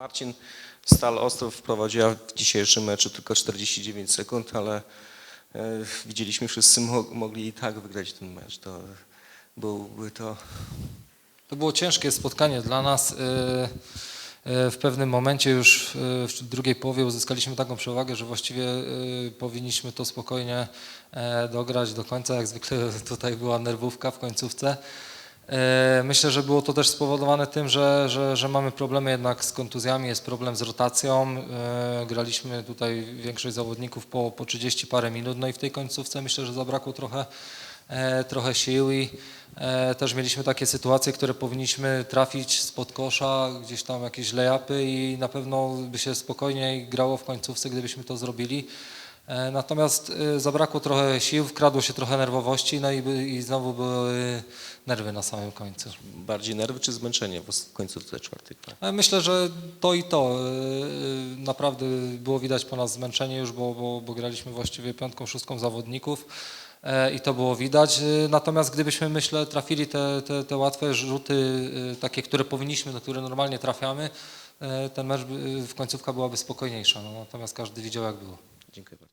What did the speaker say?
Marcin Stal Ostrów wprowadziła w dzisiejszym meczu tylko 49 sekund, ale e, widzieliśmy wszyscy mo mogli i tak wygrać ten mecz. To byłby to To było ciężkie spotkanie dla nas. Yy, yy, W pewnym momencie już w drugiej połowie uzyskaliśmy taką przewagę, że właściwie powinniśmy to spokojnie e, dograć do końca. Jak zwykle tutaj była nerwówka w końcówce. E, Myślę, że było to też spowodowane tym, że, że, że mamy problemy jednak z kontuzjami, jest problem z rotacją. E, Graliśmy tutaj większość zawodników po, po 30 parę minut, no i w tej końcówce myślę, że zabrakło trochę, e, trochę sił i też mieliśmy takie sytuacje, które powinniśmy trafić spod kosza, gdzieś tam jakieś layupy i na pewno by się spokojniej grało w końcówce, gdybyśmy to zrobili. E, Natomiast e, zabrakło trochę sił, wkradło się trochę nerwowości, no i, i znowu były nerwy na samym końcu. bardziej nerwy czy zmęczenie w w końcówce czwartej. Myślę, że to i to. e, Naprawdę było widać po nas zmęczenie już, bo, bo, bo graliśmy właściwie piątką, szóstką zawodników i to było widać. Natomiast gdybyśmy, myślę, trafili te, te, te łatwe rzuty, takie, które powinniśmy, na które normalnie trafiamy, ten mecz w końcówka byłaby spokojniejsza. No, natomiast każdy widział, jak było. Dziękuję bardzo.